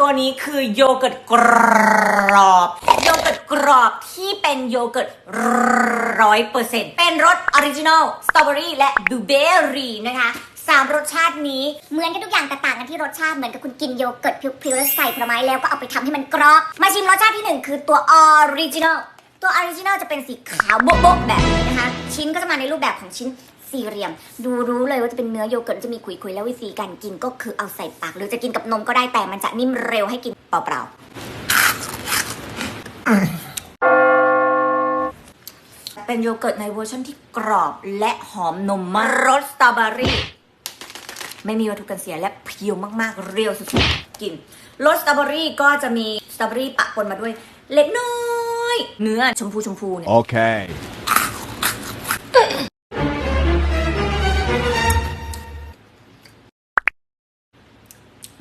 ตัวนี้คือโยเกิร์ตกรอบ โยเกิร์ตกรอบที่เป็นโยเกิร์ตร้อยเปอร์เซ็นต์เป็นรสออริจินอลสตรอเบอรี่และบลูเบอร์รี่นะคะสามรสชาตินี้เหมือนกันทุกอย่างแต่ต่างกันที่รสชาติเหมือนกับคุณกินโยเกิร์ตเพียวๆแล้วใส่ผลไม้แล้วก็เอาไปทำให้มันกรอบ มาชิมรสชาติที่หนึ่งคือตัวออริจินอลตัวออริจินอลจะเป็นสีขาวโบ๊ะๆแบบนี้นะคะ ชิ้นก็จะมาในรูปแบบของชิ้น สี่เหลี่ยม ดูรู้เลยว่าจะเป็นเนื้อโยเกิร์ตจะมีขุยๆแล้ววิธีการกินก็คือเอาใส่ปาก หรือจะกินกับนมก็ได้แต่มันจะนิ่มเร็วให้กินเปล่าๆเป็นโยเกิร์ตในเวอร์ชันที่กรอบและหอมนมมากรสสตรอเบอรี่ไม่มีวัตถุกันเสียและเพียวมากๆ เรียวสุดๆกินรสสตรอเบอรี่ก็จะมีสตรอเบอรี่ปะปนมาด้วย เล็กน้อย เนื้อชมพูชมพูเนี่ย Okay. อ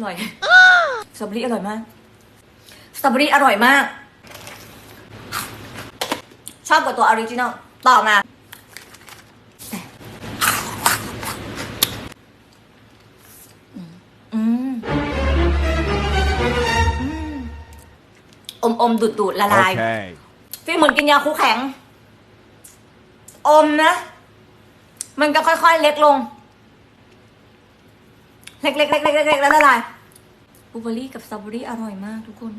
ร่อยสตรอเบอรี่อร่อยมากสตรอเบอรี่อร่อยมาก ชอบกว่าตัวออริจินอลต่อมาอืมอืมอมอมดูดดูดละลาย Okay. ฟีลเหมือนกินยาคูแข็ง อมนะ มันก็ค่อยๆเล็กลง เล็กๆเล็กๆเล็กๆๆแล้วละลายบลูเบอร์รี่กับสตรอเบอรี่อร่อยมากทุกคน